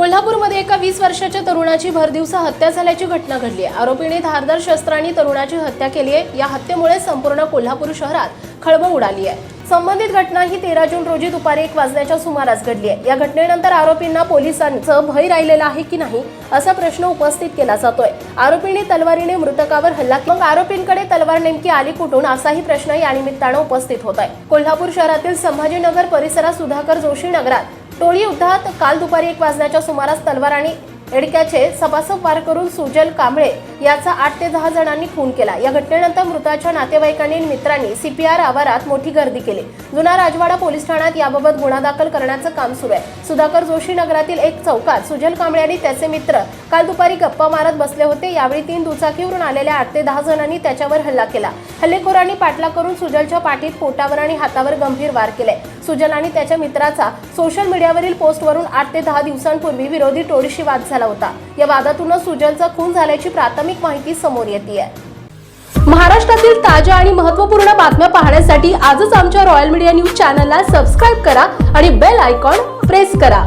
कोल्हापूरमध्ये एका वीस वर्षाच्या तरुणाची भरदिवसा हत्या झाल्याची घटना घडली आहे. आरोपीने धारदार शस्त्रांनी तरुणाची हत्या केली आहे. या हत्येमुळे संपूर्ण कोल्हापूर शहरात खळबळ उडाली आहे. संबंधित घटना ही तेरा जून रोजी दुपारी एक वाजण्याच्या सुमारास घडली आहे. या घटनेनंतर आरोपींना पोलिसांचं भय राहिलेलं आहे की नाही असा प्रश्न उपस्थित केला जातोय. आरोपीने तलवारीने मृतकावर हल्ला मग आरोपींकडे तलवार नेमकी आली कुठून असाही प्रश्न या निमित्तानं उपस्थित होत आहे कोल्हापूर शहरातील संभाजीनगर परिसरात सुधाकर जोशी नगरात टोळी युद्धात काल दुपारी एक वाजण्याच्या सुमारास तलवार आणि एडक्याचे सपासप वार करून सुजल कांबळे याचा आठ ते दहा जणांनी खून केला. या घटनेनंतर मृताच्या नातेवाईकांनी मित्रांनी सीपीआर आवारात मोठी गर्दी केली. जुना राजवाडा पोलीस ठाण्यात याबाबत गुन्हा दाखल करण्याचं काम सुरू आहे. सुधाकर जोशी नगरातील एक चौकात सुजल कांबळे आणि त्याचे मित्र काल दुपारी गप्पा मारत बसले होते. यावेळी तीन दुचाकीवरून आलेल्या आठ ते दहा जणांनी त्याच्यावर हल्ला केला. हल्लेखोरांनी पाठला करून सुजलच्या पाठीत पोटावर आणि हातावर गंभीर वार केले. सुजल आणि त्याच्या मित्राचा सोशल मीडियावरील पोस्टवरून आठ ते दहा दिवसांपूर्वी विरोधी टोळीशी वाद झाला. होता. या वादातूनच सुजनचा खून झाल्याची प्राथमिक माहिती समोर येते महाराष्ट्रातील ताज्या आणि महत्त्वपूर्ण बातम्या पाहण्यासाठी आजच आमच्या रॉयल मीडिया न्यूज चॅनलला सबस्क्राईब करा आणि बेल आयकॉन प्रेस करा.